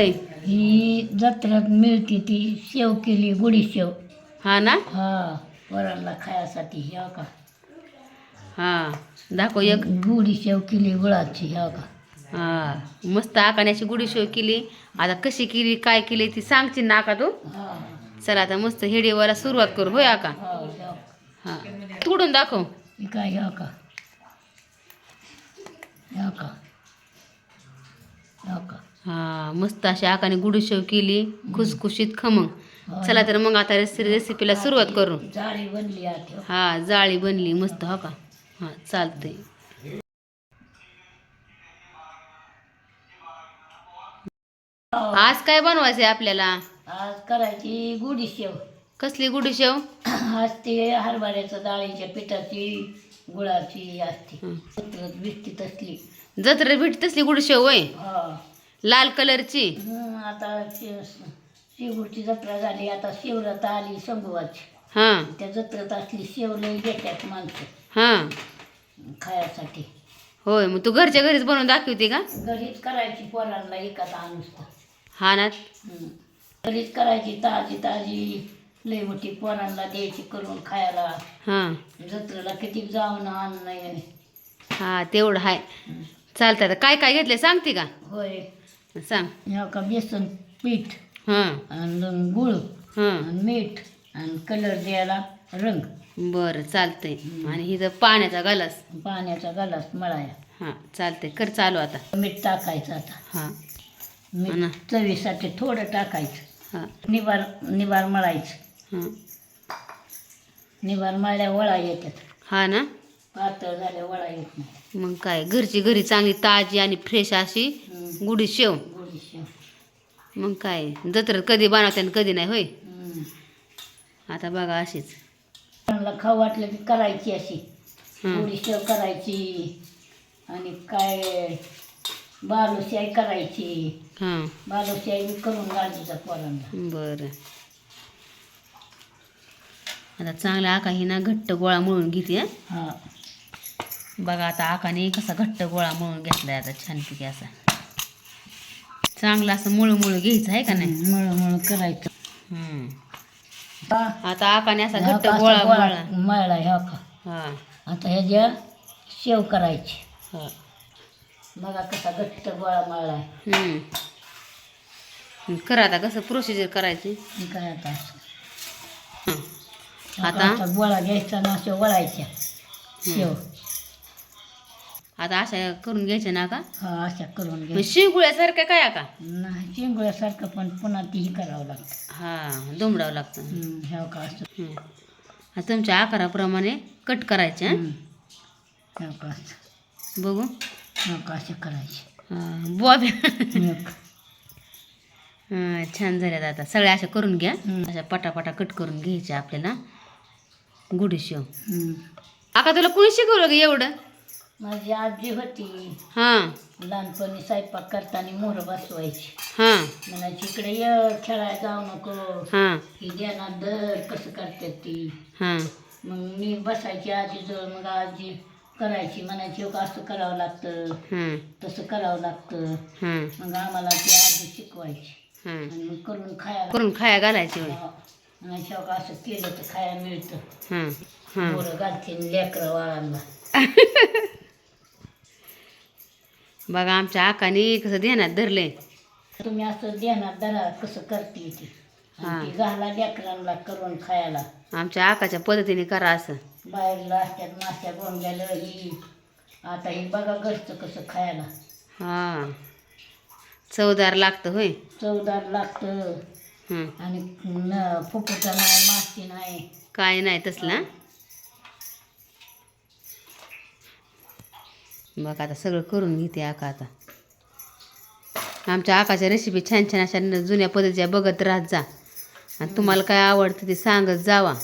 ही जत्रेत मिळते ती शेव केली गुढी शेव. हा ना? हा वरांना खायासाठी ह्या का हा दाखव एक. गुढी शेव केली गुळाची ह्या का हा मस्त आकाण्याची गुढी शेव केली. आता कशी केली काय केली ती सांगची ना आका तू? हा. चला आता मस्त हेडीवाला सुरुवात करू होय आका हा ह्या हा. तोडून दाखव. ही काय ह्या का ह्या का ह्या का हा मस्त अशी आकाने गुढी शेव केली खुसखुशीत खमंग चला तर मग आता रेसि रेसिपीला सुरुवात करू. जाळी बनली आता. हा जाळी बनली मस्त हो का? हा चालतंय. आज काय बनवायचंय आपल्याला? आज करायची गुढी शेव कसली गुढी शेव आज ते हरभऱ्याच्या डाळीच्या पिठाची गुळाची असते. हं. विकती तसली. जत्रे भेट तसली गुढी शेव वय हा. लाल कलरची? हं, आता शे- जत्रा झाली आता शिवरात आली संगवाची हा. त्या जत्रेत असली शेव लई घेतात माणसं. हा. खायासाठी. होय मग तू घरच्या घरीच बनवून दाखवते का? घरीच करायची पोरांना एखादा अनुसतं हा ना? हं. घरीच करायची ताजी ताजी लई मोठी पोरांना द्यायची करून खायला. हा. जत्रेला किती जाऊन आण नाही हा तेवढं हाय. चालतं आता. काय काय घेतलंय सांगते का? होय. सांग. ह्या का बेसन पीठ हा. आणि गुळ हा. आणि मीठ आणि कलर द्यायला रंग. बरं चालतंय. आणि हिचं पाण्याचा गलास? पाण्याचा गलास मळाया. हा चालतंय. कर चालू आता. मीठ टाकायचं आता. हा. मीठ? चवीसाठी थोडं टाकायचं. हा. निबार निबार मळायचं. हा. निबार मळल्या वळा येतात. हा ना. पातळ झाल्या वळा येत नाही. मग काय घरची घरी चांगली ताजी आणि फ्रेश अशी हं. गुढी शेव गोडी शेव. मग काय जत्रेत कधी बनवते आणि कधी नाही होय. आता बघा अशीच खाऊ वाटलं की करायची अशी हं. शेव करायची आणि काय बालुशाही करायची हां बालुशाही बी करून घालायचा पोरांना बरं आता चांगला आका ही ना घट्ट गोळा मळून घेते हं. हा बघा आता आकाने कसा घट्ट गोळा मळून घेतलाय आता छानपैकी असा चांगला असं मुळू मुळू घ्यायचं आहे का नाही मळ मळ करायचं हं. हा. आता आकाने असा घट्ट का असा गोळा गोळा मळला मळला ह्या का हा आता ह्याच्या शेव करायची हा बघा कसा घट्ट गोळा मळलाय हं. करा आता कसं प्रोसिजर करायची हे काय आता असं. हं. आता आता? गोळा घ्यायचा ना अशा वळायच्या शेव आता अशा करून घ्यायच्या ना का हा अशा करून घ्या शिवगुळ्यासारख्या काय का नाही चिंगुळ्यासारखं पण पुन्हा तीही करावं लागतं हा दोमडावं लागतं हं, ह्या का असं हं. आता तुमच्या आकाराप्रमाणे कट करायचे हं? हं. ह्या का असं बघू ह्या का असं करायचे हा, बॉबी एक. हा, छान झाल्यात आता सगळ्या अशा करून घ्या. हं. अशा पटापटा कट करून घ्यायच्या आपल्याला गुढी शेव हं. आका तुला कोणी शिकवलं ग एवढं माझी आजी होती. हां. लहानपणी स्वयंपाक करताना मोहर बसवायची. हां. म्हणायची इकडे ये खेळायला जाऊ नको. हां. ही देणार दर कसं करते ती. हां. मग मी बसायची आजीजवळ मग आजी करायची. म्हणायची "हो का असं करावं लागतं. हां. तसं करावं लागतं. हां. मग आम्हाला ती आजी शिकवायची. हां. आणि मग करून खायला करून खाया घालायची होय. म्हणायची "हो का असं केलं तर खायला मिळतं. हां. हां. मोरं घालते लेकरं वाळांना. बघा आमच्या आकाने कसं ध्यानात धरलंय तुम्ही असं देणार दरा कसं करते ती. हा. आणि ती घाला लेकरांना करून खायला. आमच्या आकाच्या पद्धतीने करा असं. बाहेरला असतात माश्या गोंग्याला ही. आता ही बघा घरचं कसं खायला. हां. चवदार लागतं होय. चवदार लागतं. हं. आणि न फुफुटा नाही माशी नाही. काय नाही तसलं. बघ आता सगळं करून घेते आका आता. आमच्या आकाच्या रेसिपी छान छान अशा जुन्या पद्धतीच्या बघत राहत जा. आणि तुम्हाला काय आवडतं ते सांगत जावा.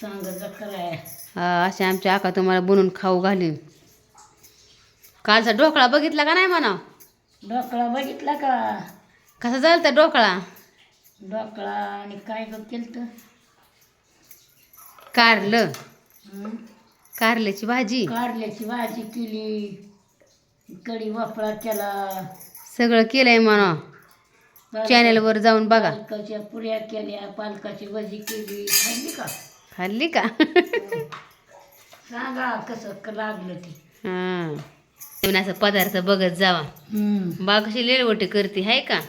सांग कराय हा, अशा आमच्या आका तुम्हाला बनवून खाऊ घालीन. कालचा ढोकळा बघितला का नाही म्हणा ढोकळा बघितला का? कसा झाला ढोकळा? ढोकळा आणि काय केलं कारलं. कारल्याची भाजी. कारल्याची भाजी केली. कढी वापरा केला. सगळं केलंय म्हणा. चॅनेलवर जाऊन बघा. पालकाच्या पुऱ्या केल्या पालकाची भजी केली. खाल्ली का? खाल्ली का? सांगा कसं क- लागलं ती. हां. असं पदार्थ बघत जावा. बा कशी लेलवटी करते हाय का?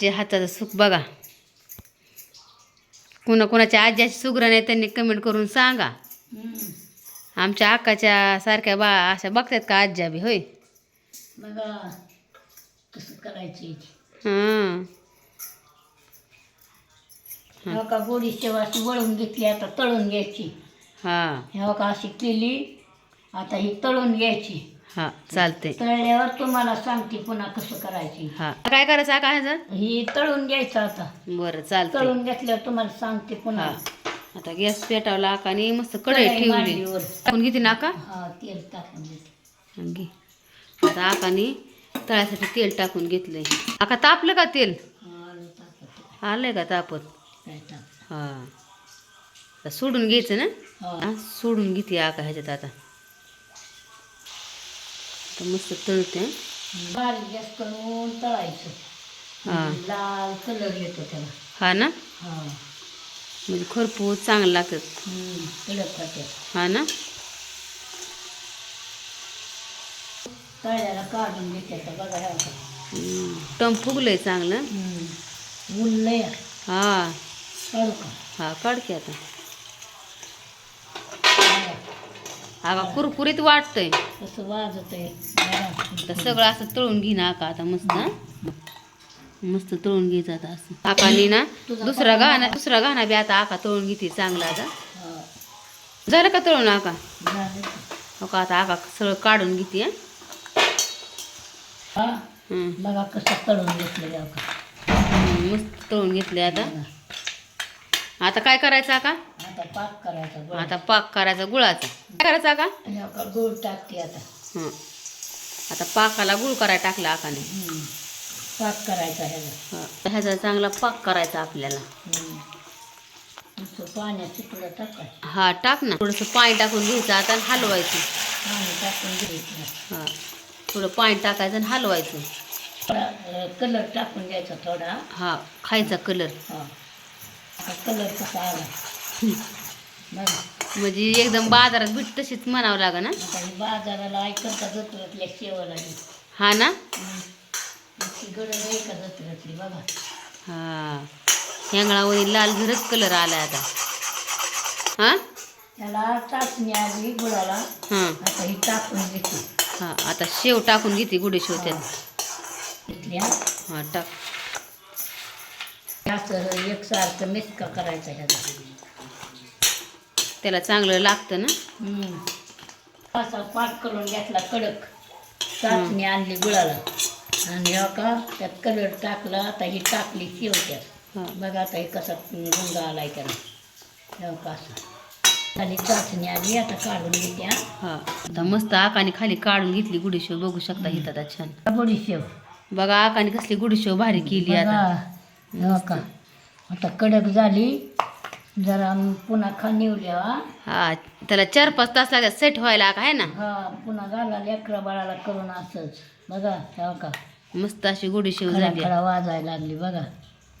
जे हाताचं सुख बघा. कुणा कुणाच्या आज्याची सुग्र नाही त्यांनी कमेंट करून सांगा. हम्म. आमच्या आकाच्या सारख्या बा अशा बघतात का आज्या बी होय? बघा कसं करायची हां. ह्या का गोडीच्या वाशी वळून घेतली आता तळून घ्यायची. हां. ह्या का अशी केली आता ही तळून घ्यायची. हां चालते तळल्यावर तुम्हाला सांगते पुन्हा कसं करायची. हां. काय करायचं आका ह्याचं? ही तळून घ्यायचं आता. बरं चालतंय. तळून घेतल्यावर तुम्हाला सांगते पुन्हा. हा. आता गॅस पेटावला आकाने मस्त कढई ठेवली. टाकून घेते ना हा तेल टाकून घेते. घे. आता आकाने तळ्यासाठी तेल टाकून घेतलंय. आका तापलं का तेल. आलंय का तापत? हा. सोडून घ्यायचं ना? हा. सोडून घेते आका ह्याच्यात आता. मस्त तळते. हं. बारीक गॅस करून तळायचं. हा. लाल कलर येतो त्याला. हा ना? हा. म्हणजे खरपूस चांगलं लागतात खाते हा ना? काढून का. टम फुगलंय चांगलं. हा. का? हा काढ की आता. आगा कुरकुरीत वाटतंय. कसं वाजत आहे बघा. आता सगळं असं तळून घे ना आका आता मस्त? मस्त तळून घ्यायचं आता असं. आकाने ना दुसरा गाणा दुसरा गाणा बी आता आका तळून घेते चांगला आता. झालं का तळून आका? हो का आता आका सगळं काढून घेते तळून घेतलं मस्त तळून घेतले आता. आता काय करायचं आका? आता पाक करायचा. आता पाक करायचा गुळाचा. काय करायचं आका? गूळ टाकते आता. हं. आता पाकाला गुळ करायला टाकला आकाने. पाक करायचा ह्याला. हं. ह्याचा चांगला पाक करायचा आपल्याला. हम्म. नुसतं पाण्यात तुकडं टाकायचं. हा टाक ना. थोडंसं पाणी टाकून घ्यायचं आता आणि हलवायचं. पाणी टाकून हा थोडं पाणी टाकायचं आणि हलवायचं. थोडा कलर टाकून घ्यायचा थोडा. हा खायचा कलर. हा. कलर कसा आला? बघा म्हणजे एकदम बाजारात भेट तशीच म्हणावं लागा ना? आता ही बाजाराला ऐकता जत्रेतल्या शेवाला हा ना? हा. हेंगळावर लाल झरच कलर आलाय आता. हा? त्याला चाचणी आली गुळाला. हा. आता ही टाकून घेते. हा आता शेव टाकून घेते गुढे शेवत्यात. घेतल्या हा. टाक. असं एकसारखं मिसका करायचा ह्याचा त्याला चांगलं लागतं ना. असा पाक करून घेतला कडक. चाचणी आणली गुळाला. आणि हो का त्यात कलर टाकला आता ही टाकली शेव त्यात हा. बघा आता हे कसा रंग आलाय त्याला. हो का असा. खाली चाचणी आली आता काढून घेत्या हा. आता मस्त आकाने खाली काढून घेतली गुढी शेव बघू शकता हिथं आता छान. बडी शेव बघा आकाने कसली गुढी शेव भारी केली आता. हो का. आता कडक झाली. जरा पुन्हा खा निवल्या हा. त्याला चार पाच तास लागतात सेट व्हायला का आहे ना? हा पुन्हा घाला लेकरा बाळाला करून असंच. बघा हो का. मस्त अशी गुढी शेव खडा झाली. खडा वाजायला लागली बघा.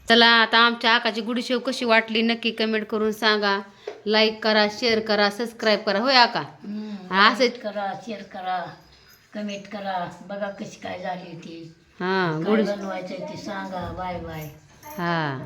चला आता आमच्या आकाची गुढी शेव कशी वाटली नक्की कमेंट करून सांगा. लाईक करा शेअर करा सबस्क्राईब करा. होय आका. असंच करा शेअर करा कमेंट करा. बघा कशी काय झाली ती. हा गुढी बनवायचंय ती सांगा. बाय बाय हा.